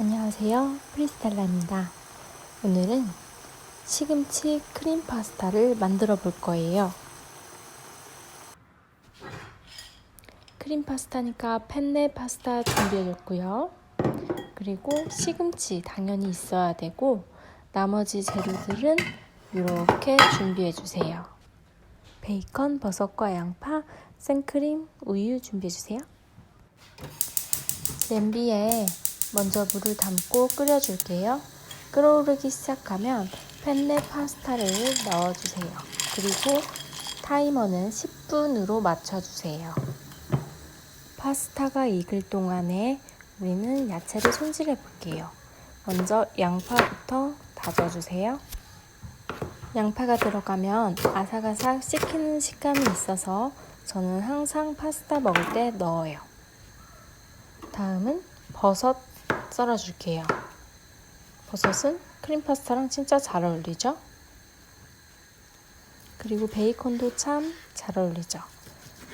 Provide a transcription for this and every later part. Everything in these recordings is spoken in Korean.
안녕하세요. 프리스텔라입니다. 오늘은 시금치 크림 파스타를 만들어 볼 거예요. 크림 파스타니까 펜네 파스타 준비해줬고요. 그리고 시금치 당연히 있어야 되고 나머지 재료들은 이렇게 준비해주세요. 베이컨, 버섯과 양파, 생크림, 우유 준비해주세요. 냄비에 먼저 물을 담고 끓여줄게요. 끓어오르기 시작하면 펜네 파스타를 넣어주세요. 그리고 타이머는 10분으로 맞춰주세요. 파스타가 익을 동안에 우리는 야채를 손질해 볼게요. 먼저 양파부터 다져주세요. 양파가 들어가면 아삭아삭 씹히는 식감이 있어서 저는 항상 파스타 먹을 때 넣어요. 다음은 버섯 썰어줄게요. 버섯은 크림 파스타랑 진짜 잘 어울리죠? 그리고 베이컨도 참 잘 어울리죠?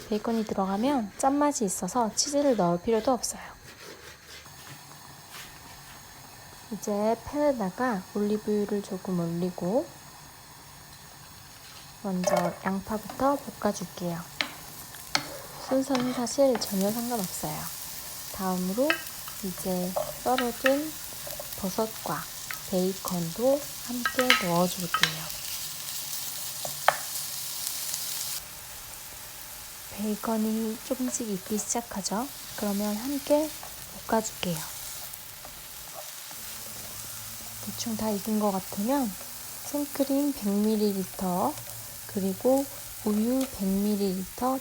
베이컨이 들어가면 짠맛이 있어서 치즈를 넣을 필요도 없어요. 이제 팬에다가 올리브유를 조금 올리고 먼저 양파부터 볶아줄게요. 순서는 사실 전혀 상관없어요. 다음으로 이제 썰어둔 버섯과 베이컨도 함께 넣어줄게요. 베이컨이 조금씩 익기 시작하죠. 그러면 함께 볶아줄게요. 대충 다 익은 것 같으면 생크림 100ml 그리고 우유 100ml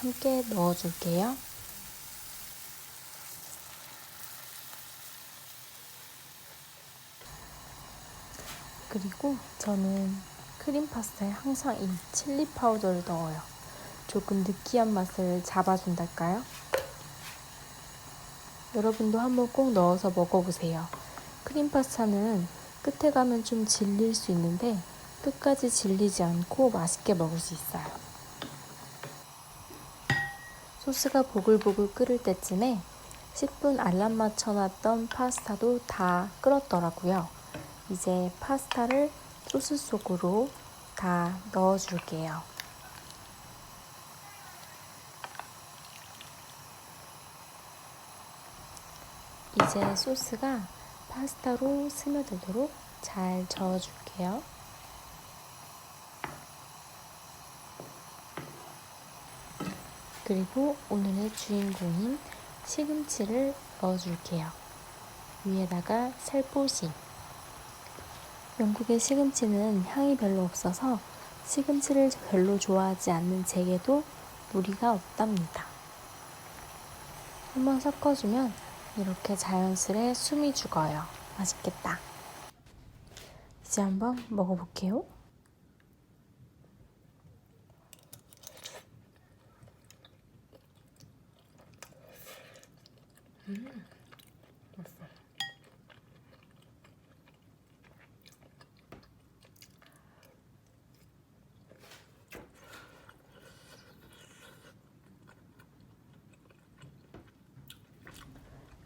함께 넣어줄게요. 그리고 저는 크림 파스타에 항상 이 칠리 파우더를 넣어요. 조금 느끼한 맛을 잡아준달까요? 여러분도 한번 꼭 넣어서 먹어보세요. 크림 파스타는 끝에 가면 좀 질릴 수 있는데 끝까지 질리지 않고 맛있게 먹을 수 있어요. 소스가 보글보글 끓을 때쯤에 10분 알람 맞춰놨던 파스타도 다 끓었더라고요. 이제 파스타를 소스 속으로 다 넣어줄게요. 이제 소스가 파스타로 스며들도록 잘 저어줄게요. 그리고 오늘의 주인공인 시금치를 넣어줄게요. 위에다가 살포시. 영국의 시금치는 향이 별로 없어서 시금치를 별로 좋아하지 않는 제게도 무리가 없답니다. 한번 섞어주면 이렇게 자연스레 숨이 죽어요. 맛있겠다. 이제 한번 먹어볼게요.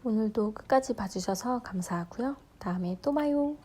오늘도 끝까지 봐주셔서 감사하고요. 다음에 또 봐요.